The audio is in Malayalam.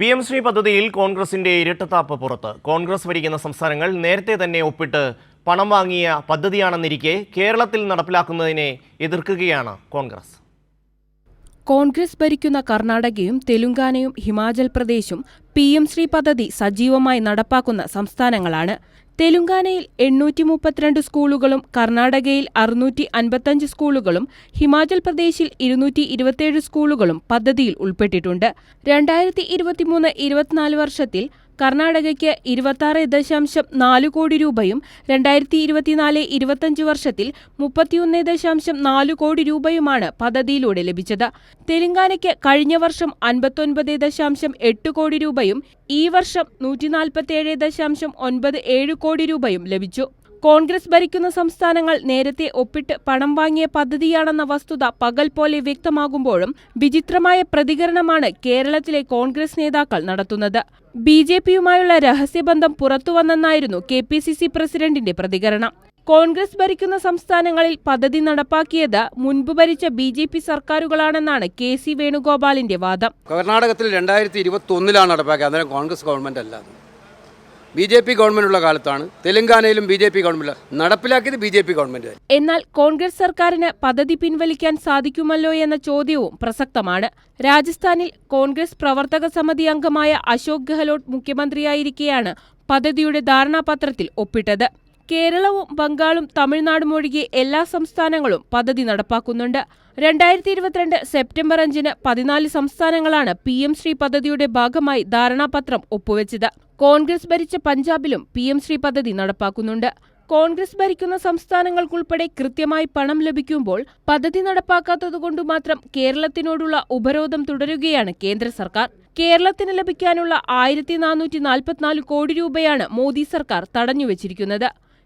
പി എം ശ്രീ പദ്ധതിയിൽ കോൺഗ്രസിന്റെ ഇരട്ടത്താപ്പ് പുറത്ത്. കോൺഗ്രസ് ഭരിക്കുന്ന സംസ്ഥാനങ്ങൾ നേരത്തെ തന്നെ ഒപ്പിട്ട് പണം വാങ്ങിയ പദ്ധതിയാണെന്നിരിക്കെ കേരളത്തിൽ നടപ്പിലാക്കുന്നതിനെ എതിർക്കുകയാണ് കോൺഗ്രസ്. കോൺഗ്രസ് ഭരിക്കുന്ന കർണാടകയും തെലുങ്കാനയും ഹിമാചൽ പ്രദേശും പി എം ശ്രീ പദ്ധതി സജീവമായി നടപ്പാക്കുന്ന സംസ്ഥാനങ്ങളാണ്. തെലുങ്കാനയിൽ എണ്ണൂറ്റി മുപ്പത്തിരണ്ട് സ്കൂളുകളും കർണാടകയിൽ അറുന്നൂറ്റി അൻപത്തഞ്ച് സ്കൂളുകളും ഹിമാചൽ പ്രദേശിൽ ഇരുന്നൂറ്റി ഇരുപത്തിയേഴ് സ്കൂളുകളും പദ്ധതിയിൽ ഉൾപ്പെട്ടിട്ടുണ്ട്. രണ്ടായിരത്തി ഇരുപത്തിമൂന്ന് ഇരുപത്തിനാല് വർഷത്തിൽ കർണാടകയ്ക്ക് ഇരുപത്തിയാറ് ദശാംശം നാല് കോടി രൂപയും രണ്ടായിരത്തി ഇരുപത്തിനാല് ഇരുപത്തഞ്ച് വർഷത്തിൽ മുപ്പത്തിയൊന്ന് ദശാംശം നാല് കോടി രൂപയുമാണ് പദ്ധതിയിലൂടെ ലഭിച്ചത്. തെലങ്കാനയ്ക്ക് കഴിഞ്ഞ വർഷം അൻപത്തൊൻപത് ദശാംശം എട്ട് കോടി രൂപയും ഈ വർഷം നൂറ്റി നാൽപ്പത്തിയേഴ് ദശാംശം ഒൻപത് ഏഴ് കോടി രൂപയും ലഭിച്ചു. കോൺഗ്രസ് ഭരിക്കുന്ന സംസ്ഥാനങ്ങൾ നേരത്തെ ഒപ്പിട്ട് പണം വാങ്ങിയ പദ്ധതിയാണെന്ന വസ്തുത പകൽ പോലെ വ്യക്തമാകുമ്പോഴും വിചിത്രമായ പ്രതികരണമാണ് കേരളത്തിലെ കോൺഗ്രസ് നേതാക്കൾ നടത്തുന്നത്. ബി ജെ പിയുമായുള്ള രഹസ്യബന്ധം പുറത്തുവന്നെന്നായിരുന്നു കെ പി സി സി പ്രസിഡന്റിന്റെ പ്രതികരണം. കോൺഗ്രസ് ഭരിക്കുന്ന സംസ്ഥാനങ്ങളിൽ പദ്ധതി നടപ്പാക്കിയത് മുൻപ് ഭരിച്ച ബി ജെ പി സർക്കാരുകളാണെന്നാണ് കെ സി വേണുഗോപാലിന്റെ വാദം. കർണാടകത്തിൽ രണ്ടായിരത്തി ഇരുപത്തി ഒന്നിലാണ് നടപ്പാക്കിയത്. അന്നേരം കോൺഗ്രസ് ഗവൺമെന്റ് അല്ലാതെ ബി ജെ പി ഗവൺമെന്റുള്ള കാലത്താണ്. തെലങ്കാനയിലും ബി ജെ പി ഗവൺമെന്റ് നടപ്പിലാക്കിയത് ബി ജെ പി ഗവൺമെന്റ് എന്നാൽ കോൺഗ്രസ് സർക്കാരിന് പദ്ധതി പിൻവലിക്കാൻ സാധിക്കുമല്ലോ എന്ന ചോദ്യവും പ്രസക്തമാണ്. രാജസ്ഥാനിൽ കോൺഗ്രസ് പ്രവർത്തക സമിതി അംഗമായ അശോക് ഗെഹ്ലോട്ട് മുഖ്യമന്ത്രിയായിരിക്കെയാണ് പദ്ധതിയുടെ ധാരണാപത്രത്തിൽ ഒപ്പിട്ടത്. കേരളവും ബംഗാളും തമിഴ്നാടും ഒഴികെ എല്ലാ സംസ്ഥാനങ്ങളും പദ്ധതി നടപ്പാക്കുന്നുണ്ട്. രണ്ടായിരത്തി ഇരുപത്തിരണ്ട് സെപ്റ്റംബർ അഞ്ചിന് പതിനാല് സംസ്ഥാനങ്ങളാണ് പി എം ശ്രീ പദ്ധതിയുടെ ഭാഗമായി ധാരണാപത്രം ഒപ്പുവെച്ചത്. കോൺഗ്രസ് ഭരിച്ച പഞ്ചാബിലും പി എം ശ്രീ പദ്ധതി നടപ്പാക്കുന്നുണ്ട്. കോൺഗ്രസ് ഭരിക്കുന്ന സംസ്ഥാനങ്ങൾക്കുൾപ്പെടെ കൃത്യമായി പണം ലഭിക്കുമ്പോൾ പദ്ധതി നടപ്പാക്കാത്തതുകൊണ്ടു മാത്രം കേരളത്തിനോടുള്ള ഉപരോധം തുടരുകയാണ് കേന്ദ്ര സർക്കാർ. കേരളത്തിന് ലഭിക്കാനുള്ള ആയിരത്തി നാനൂറ്റി നാൽപ്പത്തിനാല് കോടി രൂപയാണ് മോദി സർക്കാർ തടഞ്ഞുവച്ചിരിക്കുന്നത്.